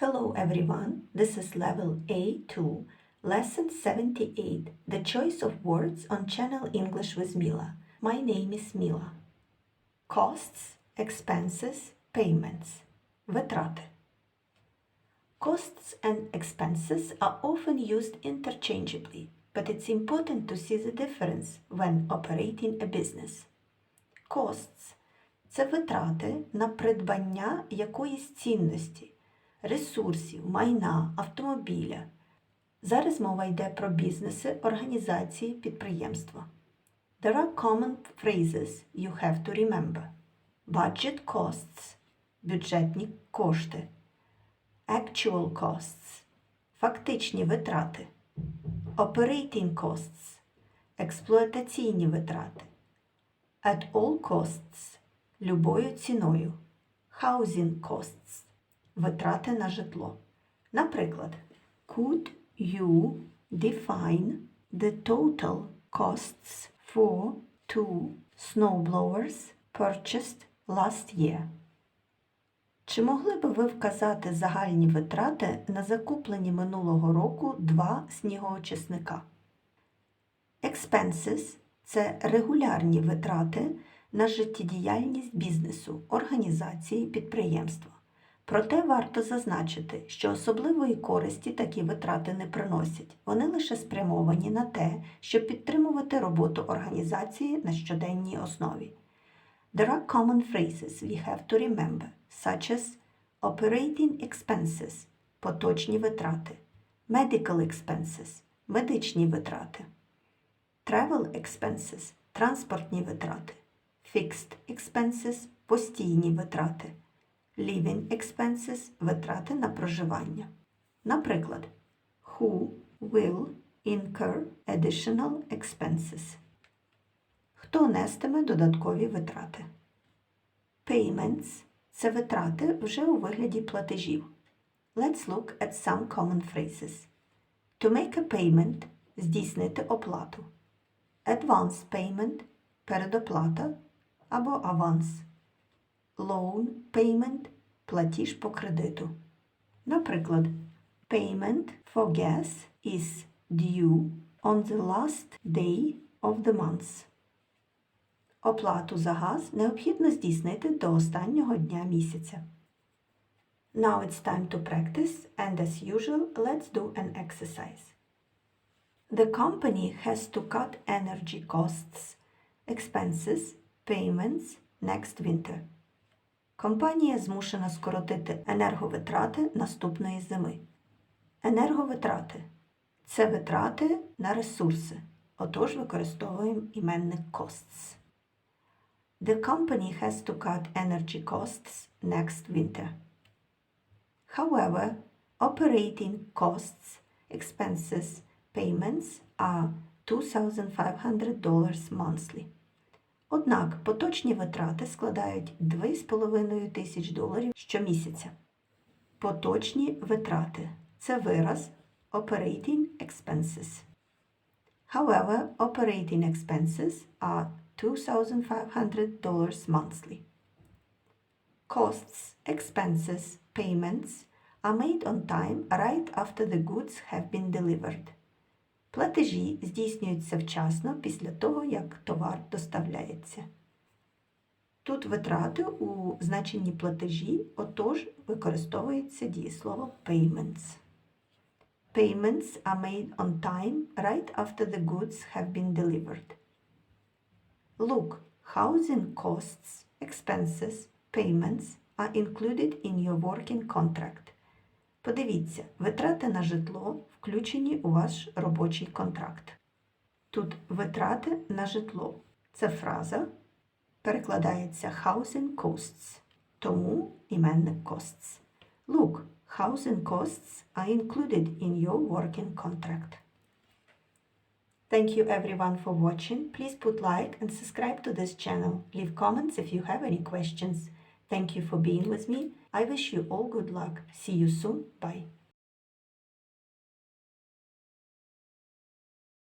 Hello everyone, this is level A2, lesson 78, the choice of words on channel English with Mila. My name is Mila. Costs, expenses, payments. Витрати. Costs and expenses are often used interchangeably, but it's important to see the difference when operating a business. Costs – це витрати на придбання якоїсь цінності, ресурсів, майна, автомобіля. Зараз мова йде про бізнеси, організації, підприємства. There are common phrases you have to remember. Budget costs – бюджетні кошти. Actual costs – фактичні витрати. Operating costs – експлуатаційні витрати. At all costs – любою ціною. Housing costs – витрати на житло. Наприклад, could you define the total costs for two snowblowers purchased last year? Чи могли би ви вказати загальні витрати на закуплені минулого року два снігоочисника? Expenses – це регулярні витрати на життєдіяльність бізнесу, організації, підприємства. Проте варто зазначити, що особливої користі такі витрати не приносять. Вони лише спрямовані на те, щоб підтримувати роботу організації на щоденній основі. There are common phrases we have to remember, such as operating expenses – поточні витрати, medical expenses – медичні витрати, travel expenses – транспортні витрати, fixed expenses – постійні витрати, living expenses – витрати на проживання. Наприклад, who will incur additional expenses? Хто нестиме додаткові витрати? Payments – це витрати вже у вигляді платежів. Let's look at some common phrases. To make a payment – здійснити оплату. Advance payment – передоплата або аванс. Loan payment – платіж по кредиту. Наприклад, payment for gas is due on the last day of the month. Оплату за газ необхідно здійснити до останнього дня місяця. Now it's time to practice and as usual, let's do an exercise. The company has to cut energy costs, expenses, payments next winter. Компанія змушена скоротити енерговитрати наступної зими. Енерговитрати це витрати на ресурси. Отож використовуємо іменник costs. The company has to cut energy costs next winter. However, operating costs, expenses, payments are $2,500 monthly. Однак поточні витрати складають 2,5 тисяч доларів щомісяця. Поточні витрати це вираз operating expenses. However, operating expenses are $2,500 monthly. Costs, expenses, payments are made on time right after the goods have been delivered. Платежі здійснюються вчасно після того, як товар доставляється. Тут витрати у значенні платежі, отож використовується дієслово payments. Payments are made on time right after the goods have been delivered. Look, housing costs, expenses, payments are included in your working contract. Подивіться, витрати на житло включені у ваш робочий контракт. Тут витрати на житло. Це фраза перекладається housing costs, тому іменник costs. Look, housing costs are included in your working contract. Thank you everyone for watching. Please put like and subscribe to this channel. Leave comments if you have any questions. Thank you for being with me. I wish you all good luck. See you soon. Bye.